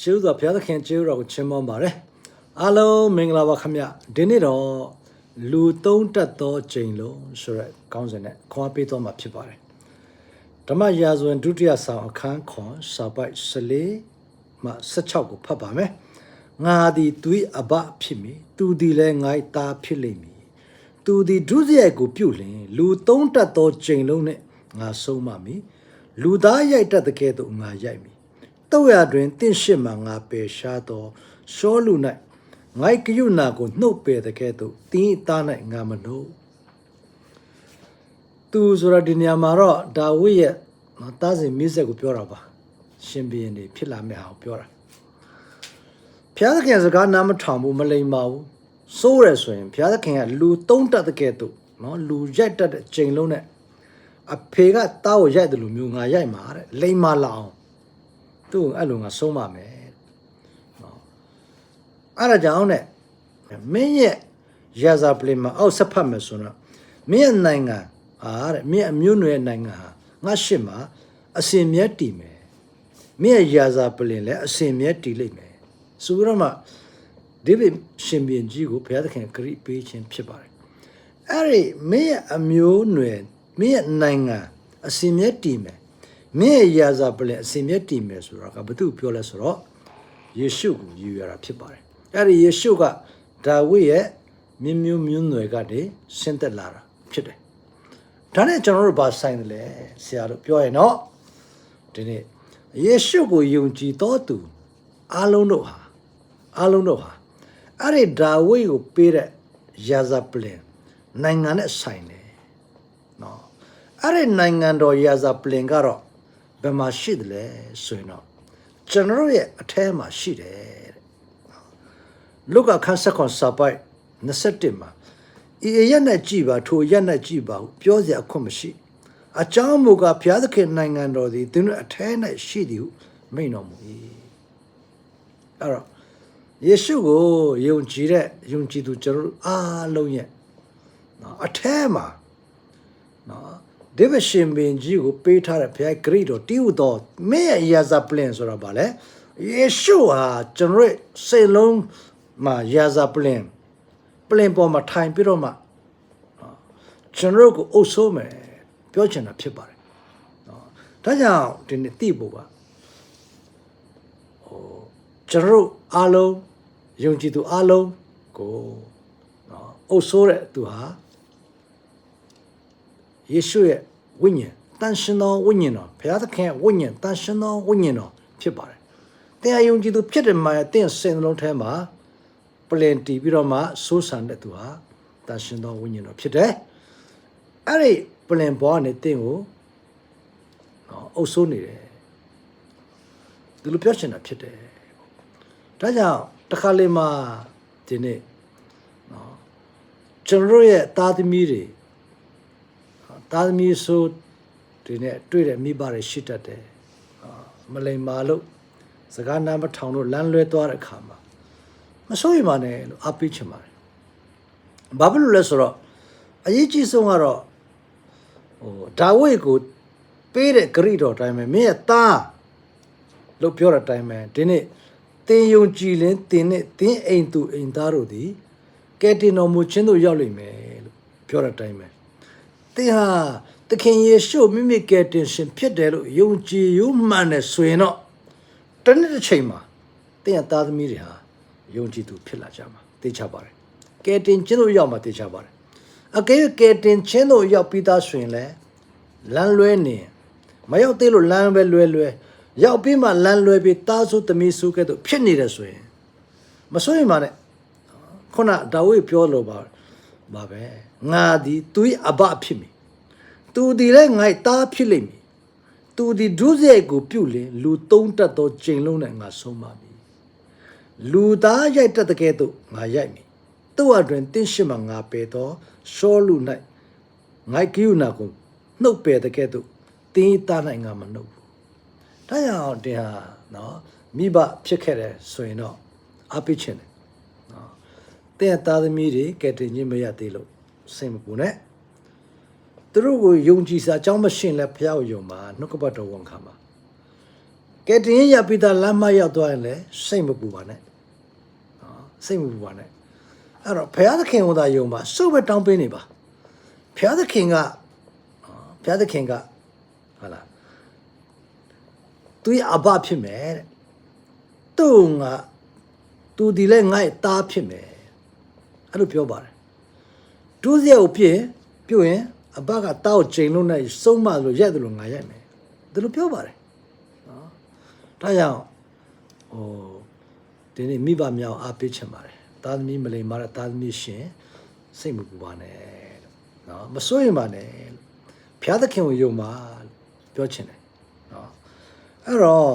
ရှုစွာဘုရားသခင်ကျေးဇူးတော်ကိုချီးမွမ်းပါတယ်အားလုံးမင်္ဂလာပါခင်ဗျဒီနေ့တော့လူသုံးတက်သောချိန်လုံးဆိုရက်ကောင်းစဉ်နဲ့ခွာပေးသွားမှာဖြစ်ပါတယ်ဓမ္မရာဇဝင်ဒုတိယဆောင်အခန်းခွန်စာပိုက်14မှ16ကိုဖတ်ပါမယ်ငါသည်သူ၏အဘဖြစ်မည်သူသည်လည်းငါ၏သားဖြစ်လိမ့်မည်သူသည်ဒုစရိုက်ကိုပြုလျင်လူသုံးတက်သောချိန်လုံးနဲ့ငါဆုံးမမည်လူသားရိုက်တတ်တဲ့ကဲ့သို့ငါရိုက်မည် တုတ်ရတွင်တင့်ရှိမှငါပယ်ရှားသောရှောလူ၌ငိုက်ကယုနာကိုနှုတ်ပယ်တဲ့ကဲ့သို့တင်းအသား၌ငါမနှုတ်သူဆိုရဒီနေရာမှာတော့ဒါဝိရဲ့နော်တားစဉ်မိဆက်ကိုပြောတာပါရှင်ဘီရင်တွေဖြစ်လာမယ့်ဟာကိုပြောတာဘုရားသခင်စကားနားမထောင်ဘူးမလိမ္မာဘူးစိုးရဆိုရင်ဘုရားသခင်ကလူသုံးတတ်တဲ့ကဲ့သို့နော်လူရိုက်တတ်တဲ့ချိန်လုံးနဲ့အဖေကတားကိုရိုက်တယ်လို့မျိုးငါရိုက်မှာတဲ့လိမ္မာလာအောင် သူ့ကိုအဲ့လိုငါဆုံးပါမယ်နော်အဲ့ဒါကြောင့်နဲ့မင်းရဲ့ရာဇာပလင်မှာအောက်ဆက်ဖတ်မယ်ဆိုတော့မင်းရဲ့နိုင်ငံအားတဲ့မင်းအမျိုးနွယ်နိုင်ငံဟာငါရှစ်မှာအစင်မြတ်တည်မယ်မင်းရဲ့ရာဇာပလင်လည်းအစင်မြတ်တည်လိမ့်မယ်ဆိုပြီးတော့မှဒီဗစ်ရှင်ဘီရင်ကြီးကိုဘုရားသခင်ဂရိပေးခြင်းဖြစ်ပါတယ်အဲ့ဒီမင်းရဲ့အမျိုးနွယ်မင်းရဲ့နိုင်ငံအစင်မြတ်တည်မယ် မင်းရဲ့ရာဇာပလင်အစင်မြတ်တည်မယ်ဆိုတော့ကဘာသူပြောလဲဆိုတော့ယေရှုကိုယူရတာဖြစ်ပါတယ်အဲ့ဒီယေရှုကဒါဝိရဲ့မြင်းမျိုးမျိုးနွယ်ကနေဆင်းသက်လာတာဖြစ်တယ်ဒါနဲ့ကျွန်တော်တို့ဘာဆိုင်တယ်လဲဆရာတို့ပြောရင်တော့ဒီနေ့ယေရှုကိုယုံကြည်တော်သူအားလုံးတို့ဟာအားလုံးတို့ဟာအဲ့ဒီဒါဝိကိုပေးတဲ့ရာဇာပလင်နိုင်ငံနဲ့ဆိုင်တယ်နော်အဲ့ဒီနိုင်ငံတော်ရာဇာပလင်ကတော့ ဘယ်မှာရှိတယ်လဲဆိုရင်တော့ကျွန်တော်တို့ရဲ့အထဲမှာရှိတယ်တဲ့လုကာခန်းဆက်ခွန်စာပိုက်21မှာဤအရက်နဲ့ကြည်ပါထိုအရက်နဲ့ကြည်ပါဟုပြောစရာအခွင့်မရှိအကြောင်းမူကားဘုရားသခင်နိုင်ငံတော်သည်သူတို့အထဲ၌ရှိသည်ဟုမိန့်တော်မူ၏အဲ့တော့ယေရှုကိုယုံကြည်တဲ့ယုံကြည်သူကျွန်တော်တို့အားလုံးရဲ့နော်အထဲမှာနော် ဒေးဗစ်ရှင်ဘင်ကြီးကိုပေးထားတဲ့ဘုရားဂရိတော်တီးဥတော်မင်းရဲ့ယာဇာပလင်ဆိုတာဗာလဲယေရှုဟာကျွန်တော်ရဲ့စိတ်လုံးမှာယာဇာပလင်ပလင်ပေါ်မှာထိုင်ပြီးတော့မှနော်ကျွန်တော်တို့ကိုအုပ်ဆိုးမယ်ပြောချင်တာဖြစ်ပါတယ်နော်ဒါကြောင့်ဒီနေ့သိဖို့ပါဟိုကျွန်တော်တို့အားလုံးယုံကြည်သူအားလုံးကိုနော်အုပ်ဆိုးတဲ့သူဟာယေရှုရဲ့ ဝိညာဉ်တန်ရှင်သောဝိညာဉ်တော်ဘုရားသခင်ရဲ့ဝိညာဉ်တန်ရှင်သောဝိညာဉ်တော်ဖြစ်ပါတယ်။တရားယုံကြည်သူဖြစ်တယ်မှာတင့်စင်လုံးထဲမှာပလင်တီးပြီးတော့မှစိုးစံတဲ့သူဟာတန်ရှင်သောဝိညာဉ်တော်ဖြစ်တယ်။အဲ့ဒီပလင်ဘွားနဲ့တင့်ကိုနော်အုပ်ဆိုးနေတယ်။ဒီလိုပြောချင်တာဖြစ်တယ်။ဒါကြောင့်တစ်ခါလေမှဒီနေ့နော်ကျွန်တော်တို့ရဲ့သားသမီးတွေ သားသမီးဆိုဒီနဲ့တွေ့တဲ့မိဘတွေရှိတတ်တယ်အာမလိမ္မာလို့စကားနာမထောင်လို့လမ်းလွဲသွားတဲ့အခါမှာမစိုးရိမ်ပါနဲ့လို့အပိချင်ပါတယ်ဘာဖြစ်လို့လဲဆိုတော့အရေးကြီးဆုံးကတော့ဟိုဒါဝိဒ်ကိုပေးတဲ့ဂရိတော်အတိုင်းပဲမင်းရဲ့သားလို့ပြောတဲ့အတိုင်းပဲဒီနေ့တင်ယုံကြည်လင်းတင်နဲ့တင်းအိမ်သူအိမ်သားတို့သည်ကဲတင်တော်မူခြင်းတို့ရောက်လိမ့်မယ်လို့ပြောတဲ့အတိုင်းပဲ သင်ဟာသခင်ယေရှုမိမိကယ်တင်ရှင်ဖြစ်တယ်လို့ယုံကြည်ယူမှန်တယ်ဆိုရင်တော့တနေ့တစ်ချိန်မှာသင်ရဲ့သားသမီးတွေဟာယုံကြည်သူဖြစ်လာကြမှာသိချပါတယ်ကယ်တင်ခြင်းတို့ရောက်မှာသိချပါတယ်အကယ်၍ကယ်တင်ခြင်းတို့ရောက်ပြီးသားဆိုရင်လည်းလမ်းလွဲနေမရောက်သေးလို့လမ်းပဲလွဲလွဲရောက်ပြီးမှလမ်းလွဲပြီးသားစုသမီးစုကဲ့သို့ဖြစ်နေတယ်ဆိုရင်မစိုးရင်ပါနဲ့ခုနဒါဝိဒ်ပြောလို့ပါပါပဲငါသည်သူ၏အဘဖြစ်မည် သူသည်လည်းငါ့သားဖြစ်လိမ့်မည်သူသည်ဒုစရိုက်ကိုပြုလင်လူသုံးတတ်သောကျိန်လုံးနဲ့ငါဆုံးပါမည်လူသားရိုက်တတ်တဲ့ကဲ့သို့ငါရိုက်မည်သူ့အတွင်တင့်ရှိမှငါပယ်သောရှောလူ၌ငါကိယနာကိုနှုတ်ပယ်တဲ့ကဲ့သို့တင်း၏သား၌ငါမနှုတ်ဘူးဒါကြောင့်တင်ဟာနော်မိဘဖြစ်ခဲ့တယ်ဆိုရင်တော့အပိချင်တယ်တဲ့သားသမီးတွေကဲတင်ခြင်းမရသေးလို့စိတ်မပူနဲ့ သူတို့ကိုယုံကြည်စာအကြောင်းမရှင်းလဲဖះကိုယုံပါနှုတ်ကပတ်တော်ဝန်ခံပါကဲတင်ရင်ရပြီးသားလမ်းမရောက်သွားရင်လည်းစိတ်မပူပါနဲ့နော်စိတ်မပူပါနဲ့အဲ့တော့ဘုရားသခင်ဟောတာယုံပါစုပ်ပဲတောင်းပေးနေပါဘုရားသခင်ကနော်ဘုရားသခင်ကဟာလားသူရဲ့အဘဖြစ်မယ်တဲ့သူ့ငါသူဒီလဲငါ့ရဲ့သားဖြစ်မယ်အဲ့လိုပြောပါတယ်ဒုစရိုက်ကိုပြည့်ပြုတ်ရင် အဘကတောက်ချိန်လုံးနဲ့စုံမလို့ရက်တယ်လို့ငါရိုက်မယ်ဒီလိုပြောပါတယ်ဒါကြောင့်ဟိုဒီနေ့မိဘများကိုအားပေးချင်ပါတယ်သားသမီးမလိမ္မာတဲ့သားသမီးရှင်စိတ်မပူပါနဲ့လို့နော်မစိုးရင်ပါနဲ့လို့ဘုရားသခင်ကိုယုံပါလို့ပြောချင်တယ်နော်အဲ့တော့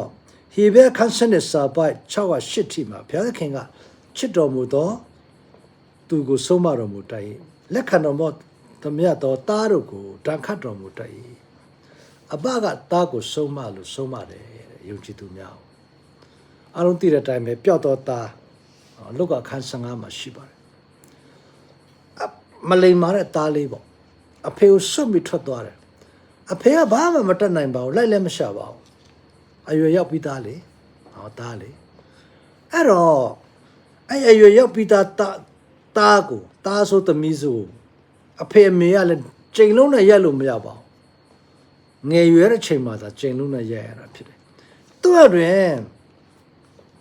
ဟေဘဲခန်းစနစ်စာပိုက်6က8ထိမှာဘုရားသခင်ကချစ်တော်မူသောသူကိုဆုံးမတော်မူတတ်၏လက်ခံတော်မူ သမျှသောသားတို့ကိုတန်ခတ်တော်မူတတ်၏အဘကသားကိုဆုံးမလို့ဆုံးမတယ်တဲ့ယုံကြည်သူများကိုအားလုံးသိတဲ့အတိုင်းပဲပျောက်တော့သားဟောလုကခန်း15မှာရှိပါတယ်အမလိမ္မာတဲ့သားလေးပေါ့အဖေကိုဆွတ်ပြီးထွက်သွားတယ်အဖေကဘာမှမတတ်နိုင်ပါဘူးလိုက်လည်းမရှာပါဘူးအရွယ်ရောက်ပြီးသားလေဟောသားလေအဲ့တော့အဲ့အရွယ်ရောက်ပြီးသားသားသားကိုသားဆိုသမီးဆို အဖေအမေကလည်းချိန်လုံးနဲ့ရက်လို့မရပါဘူးငယ်ရွယ်တဲ့ချိန်မှာသာချိန်လုံးနဲ့ရိုက်ရတာဖြစ်တယ်။သူ့အတွင်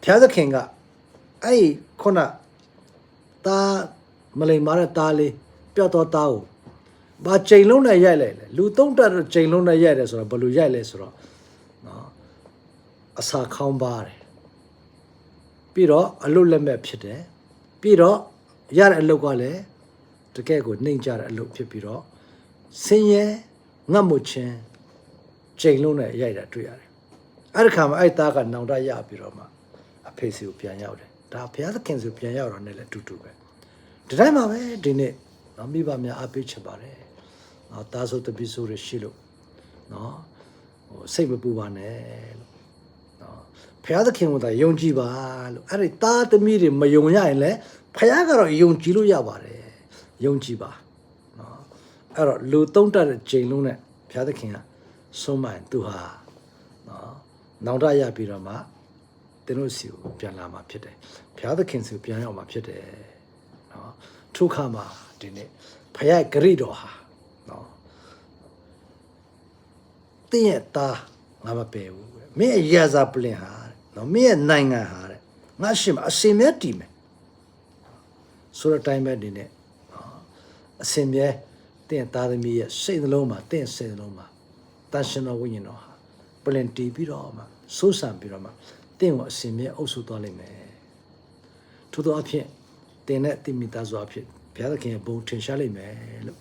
ဘုရားသခင်ကအဲ့ဒီခုနသားမလိမ္မာတဲ့သားလေးပျောက်တော့သားကိုဘာချိန်လုံးနဲ့ရိုက်လိုက်လဲလူသုံးတက်တော့ချိန်လုံးနဲ့ရိုက်တယ်ဆိုတော့ဘယ်လိုရိုက်လဲဆိုတော့နော်အစာခေါင်းပါတယ်ပြီးတော့အလုတ်လက်မဲ့ဖြစ်တယ်ပြီးတော့ရတဲ့အလုတ်ကလည်း တကယ်ကိုနှိမ်ကြတဲ့အလုတ်ဖြစ်ပြီးတော့ဆင်းရဲငတ်မှုချင်းချိန်လုံးနဲ့ရိုက်တာတွေ့ရတယ်။အဲ့ဒီခါမှာအဲ့သားကနောင်တရပြီးတော့မှအဖေစီကိုပြန်ရောက်တယ်။ဒါဘုရားသခင်စီကိုပြန်ရောက်တော့လည်းအတူတူပဲ။ဒီတိုင်းမှာပဲဒီနေ့နော်မိဘများအပေးချင်ပါတယ်။နော်သားဆိုတပိဆိုရရှိလို့နော်ဟိုစိတ်မပူပါနဲ့လို့နော်ဘုရားသခင်ကိုသာယုံကြည်ပါလို့အဲ့ဒီသားသမီးတွေမယုံရရင်လည်းဘုရားကတော့ယုံကြည်လို့ရပါတယ်။ ယုံကြည်ပါနော်အဲ့တော့လူသုံးတတ်တဲ့ချိန်လုံးနဲ့ဘုရားသခင်ကဆုံးမရင်သူဟာနော်နောင်တရပြီးတော့မှတင်းတို့စီကိုပြန်လာမှာဖြစ်တယ်ဘုရားသခင်စီကိုပြန်ရောက်မှာဖြစ်တယ်နော်ထုခါမှာဒီနေ့ဖယားဂရိတော်ဟာနော်တင်းရဲ့သားငါမပယ်ဘူးတဲ့မင်းရဲ့ရာဇပလင်ဟာတဲ့နော်မင်းရဲ့နိုင်ငံဟာတဲ့ငါရှင်မအစင်မြတ်တည်မယ်ဆိုတော့တိုင်းပဲဒီနေ့နော် အစင်မြဲတင်းရဲ့သားသမီးရဲ့စိတ်နှလုံးမှာတင်းရဲ့စိတ်နှလုံးမှာတန်ရှင်တော်ဝိညာဉ်တော်ဟာပလင်တီးပြီးတော့မှစိုးစံပြီးတော့မှတင့်ကိုအစင်မြဲအုပ်စုသွားလိမ့်မယ်ထို့သောအဖြစ်တင်တဲ့တိမိသားစုအဖြစ်ဘုရားသခင်ရဲ့ဘုံထင်ရှားလိမ့်မယ်လို့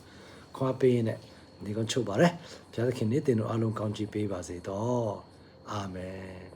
ခွာပေးရင်းနဲ့ဒီကောင်ချုပ်ပါရယ်ဘုရားသခင်နေ့တင်တို့အလုံးကောင်းချီးပေးပါစေတော့အာမင်